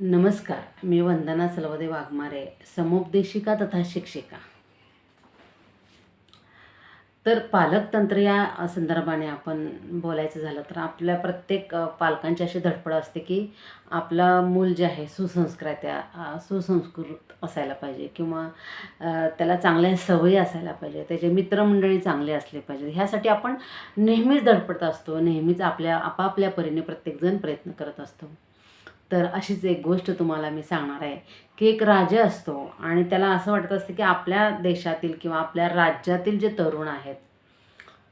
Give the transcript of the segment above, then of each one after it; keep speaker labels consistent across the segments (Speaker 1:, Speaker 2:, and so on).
Speaker 1: नमस्कार मी वंदना सलवदे वाघमारे समुपदेशिका तथा शिक्षिका. तर पालकतंत्र या संदर्भाने आपण बोलायचं झालं तर आपल्या प्रत्येक पालकांची अशी धडपड असते की आपलं मूल जे आहे सुसंस्कृत्या सुसंस्कृत असायला पाहिजे किंवा त्याला चांगल्या सवयी असायला पाहिजे त्याचे मित्रमंडळी चांगले असले पाहिजे. ह्यासाठी आपण नेहमीच धडपडत असतो नेहमीच आपल्या आपापल्या परीने प्रत्येकजण प्रयत्न करत असतो. तर अशीच एक गोष्ट तुम्हाला मी सांगणार आहे की एक राजा असतो आणि त्याला असं वाटत असतं की आपल्या देशातील किंवा आपल्या राज्यातील जे तरुण आहेत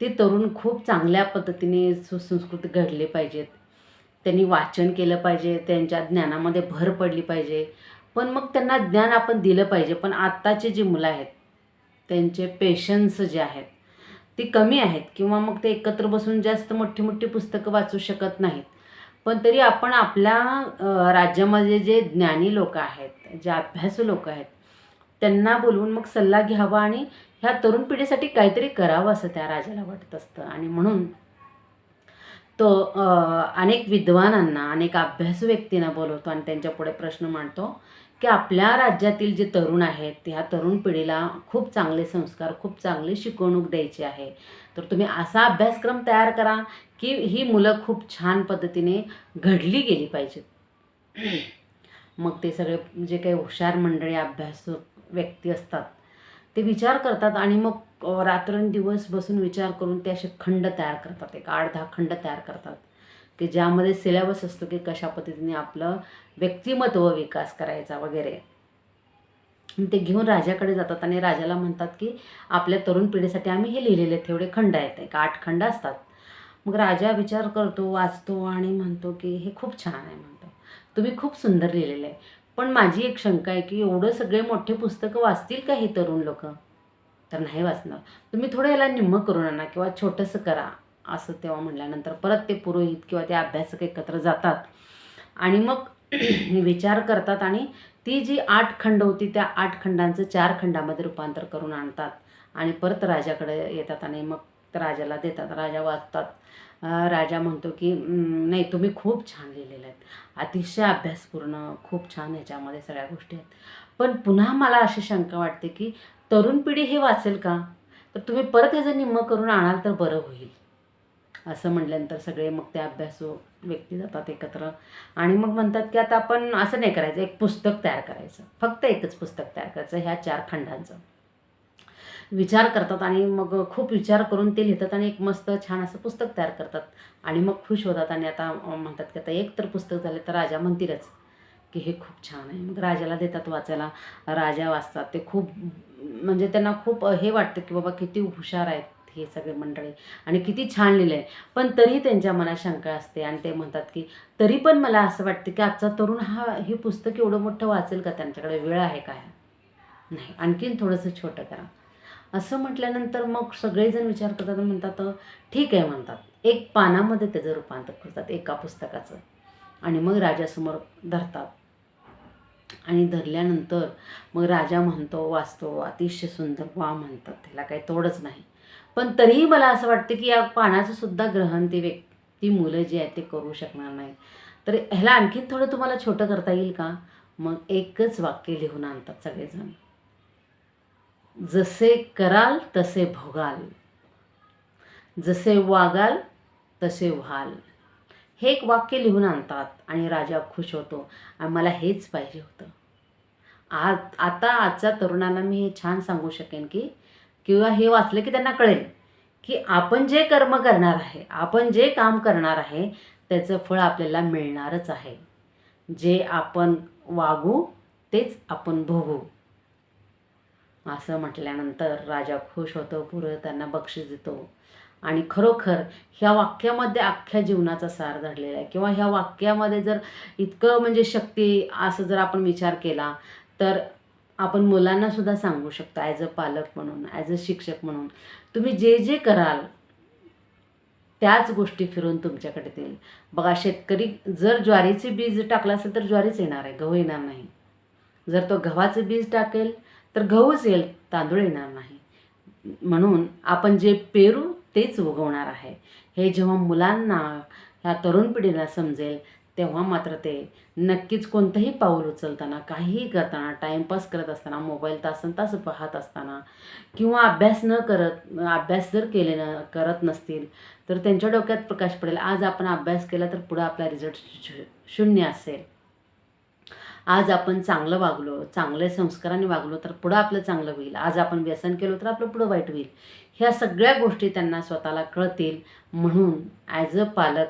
Speaker 1: ते तरुण खूप चांगल्या पद्धतीने सुसंस्कृत घडले पाहिजेत. त्यांनी वाचन केलं पाहिजे त्यांच्या ज्ञानामध्ये भर पडली पाहिजे. पण मग त्यांना ज्ञान आपण दिलं पाहिजे. पण आत्ताचे जी मुलं आहेत त्यांचे पेशन्स जे आहेत ती कमी आहेत. किंवा मग ते एकत्र बसून जास्त मोठी मोठी पुस्तकं वाचू शकत नाहीत. पण तरी आपण आपल्या राज्यामध्ये जे ज्ञानी लोक आहेत जे अभ्यासू लोक आहेत त्यांना बोलवून मग सल्ला घ्यावा आणि ह्या तरुण पिढीसाठी काहीतरी करावं असं त्या राजाला वाटत असतं. आणि म्हणून तो अनेक विद्वानांना अनेक अभ्यासू व्यक्तींना बोलवतो आणि त्यांच्यापुढे प्रश्न मांडतो की आपल्या राज्यातील जे तरुण आहेत ह्या तरुण पिढीला खूप चांगले संस्कार खूप चांगली शिकवणूक द्यायची आहे. तर तुम्ही असा अभ्यासक्रम तयार करा की ही मुलं खूप छान पद्धतीने घडली गेली पाहिजेत. मग ते सगळे जे काही हुशार मंडळी अभ्यास व्यक्ती असतात ते विचार करतात आणि मग रात्रंदिवस बसून विचार करून ते असे खंड तयार करतात. एक आठ दहा खंड तयार करतात. की ज्यामध्ये सिलेबस असतो की कशा पद्धतीने आपलं व्यक्तिमत्व विकास करायचा वगैरे. ते घेऊन राजाकडे जातात आणि राजाला म्हणतात की आपल्या तरुण पिढीसाठी आम्ही हे लिहिलेले आहेत तेवढे खंड आहेत एक आठ खंड असतात. मग राजा विचार करतो वाचतो आणि म्हणतो की हे खूप छान आहे म्हणतो. तुम्ही खूप सुंदर लिहिलेलं आहे. पण माझी एक शंका आहे की एवढं सगळे मोठे पुस्तकं वाचतील का हे तरुण लोक? तर नाही वाचणार. तुम्ही थोडं याला निम्मं करून आणा किंवा छोटंसं करा. असं तेव्हा म्हणल्यानंतर परत ते पुरोहित किंवा ते अभ्यासक एकत्र जातात. आणि मग विचार करतात आणि ती जी आठ खंड होती त्या आठ खंडांचं चार खंडामध्ये रूपांतर करून आणतात. आणि परत राजाकडे येतात आणि मग राजाला देतात. राजा वाचतात. राजा म्हणतो की नाही तुम्ही खूप छान लिहिलेलं आहेत अतिशय अभ्यासपूर्ण खूप छान ह्याच्यामध्ये सगळ्या गोष्टी आहेत. पण पुन्हा मला अशी शंका वाटते की तरुण पिढी हे वाचेल का? तर तुम्ही परत ह्याचं निम्मं करून आणाल तर बरं होईल. असं म्हटल्यानंतर सगळे मग ते अभ्यासू व्यक्ती जातात एकत्र. आणि मग म्हणतात की आता आपण असं नाही करायचं एक पुस्तक तयार करायचं. फक्त एकच पुस्तक तयार करायचं ह्या चार खंडांचं. विचार करतात आणि मग खूप विचार करून ते लिहितात आणि एक मस्त छान असं पुस्तक तयार करतात. आणि मग खुश होतात आणि आता म्हणतात की आता एक तर पुस्तक झाले तर राजा म्हणतीलच की हे खूप छान आहे. मग राजाला देतात वाचायला. राजा वाचतात. ते खूप म्हणजे त्यांना खूप हे वाटतं की बाबा किती हुशार आहेत. हे सगळे मंडळी. आणि किती छान लिहिलं आहे पण तरी त्यांच्या मनात शंका असते आणि ते म्हणतात की तरी पण मला असं वाटतं की आजचा तरुण हा हे पुस्तक एवढं मोठं वाचेल का? त्यांच्याकडे वेळ आहे काय? नाही आणखीन थोडंसं छोटं करा. असं म्हटल्यानंतर मग सगळेजण विचार करतात म्हणतात ठीक आहे म्हणतात. एक पानामध्ये त्याचं रूपांतर करतात एका पुस्तकाचं. आणि मग राजासमोर धरतात. आणि धरल्यानंतर मग राजा म्हणतो वाचतो अतिशय सुंदर वा म्हणतात. त्याला काही तोडच नाही. पण तरीही मला असं वाटतं की या पाण्याचं सुद्धा ग्रहण ते व्यक्ती मुलं जी आहेत ते करू शकणार नाहीत. तर ह्याला आणखीन थोडं तुम्हाला छोटं करता येईल का? मग एकच वाक्य लिहून आणतात सगळेजण. जसे कराल तसे भोगाल. जसे वागाल तसे व्हाल. हे एक वाक्य लिहून आणतात आणि राजा खुश होतो. आणि मला हेच पाहिजे होतं. आ आता आजच्या तरुणांना मी हे छान सांगू शकेन की किंवा हे वाचलं की त्यांना कळेल की आपण जे कर्म करणार आहे आपण जे काम करणार आहे त्याचं फळ आपल्याला मिळणारच आहे. जे आपण वागू तेच आपण भोगू. असं म्हटल्यानंतर राजा खुश होतो पुरं त्यांना बक्षीस देतो. आणि खरोखर ह्या वाक्यामध्ये अख्ख्या जीवनाचा सार धडलेला आहे. किंवा ह्या वाक्यामध्ये जर इतकं म्हणजे शक्ती असं जर आपण विचार केला तर आपण मुलांना सुद्धा सांगू शकतो ॲज अ पालक म्हणून ॲज अ शिक्षक म्हणून. तुम्ही जे जे कराल त्याच गोष्टी फिरून तुमच्याकडे येतील बघा शेतकरी जर ज्वारीचे बीज टाकलं असेल तर ज्वारीच येणार आहे गहू येणार नाही. जर तो गव्हाचं बीज टाकेल तर गहूच येईल तांदूळ येणार नाही. म्हणून आपण जे पेरू तेच उगवणार आहे. हे जेव्हा मुलांना ह्या तरुण पिढीला समजेल तेव्हा मात्र ते नक्कीच कोणतंही पाऊल उचलताना काहीही करताना टाईमपास करत असताना मोबाईल तासन तास पाहत असताना किंवा अभ्यास न करत अभ्यास जर केले न करत नसतील तर त्यांच्या डोक्यात प्रकाश पडेल आज आपण अभ्यास केला तर पुढं आपला रिझल्ट शू शून्य असेल. आज आपण चांगलं वागलो चांगले संस्काराने वागलो तर पुढं आपलं चांगलं होईल. आज आपण व्यसन केलं तर आपलं पुढं वाईट होईल. ह्या सगळ्या गोष्टी त्यांना स्वतःला कळतील. म्हणून ॲज अ पालक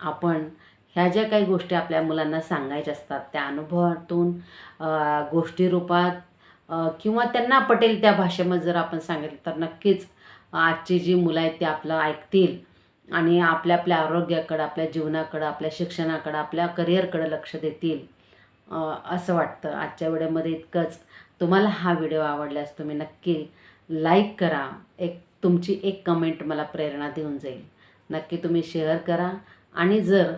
Speaker 1: आपण ह्या ज्या काही गोष्टी आपल्या मुलांना सांगायच्या असतात त्या अनुभवातून गोष्टीरूपात गोष्टी रूपात किंवा त्यांना पटेल त्या भाषेमध्ये जर आपण सांगितलं तर नक्कीच आजची जी मुलं आहेत ती आपलं ऐकतील. आणि आपल्या आपल्या आरोग्याकडं आपल्या जीवनाकडं आपल्या शिक्षणाकडं आपल्या करिअरकडं लक्ष देतील असं वाटतं. आजच्या व्हिडिओमध्ये इतकंच. तुम्हाला हा व्हिडिओ आवडल्यास तुम्ही नक्की लाईक करा. एक तुमची एक कमेंट मला प्रेरणा देऊन जाईल. नक्की तुम्ही शेअर करा. आणि जर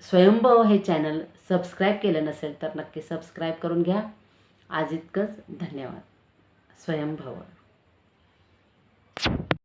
Speaker 1: स्वयंभव हे चॅनल सबस्क्राईब केलं नसेल तर नक्की सबस्क्राईब करून घ्या. आज इतकंच. धन्यवाद. स्वयंभव.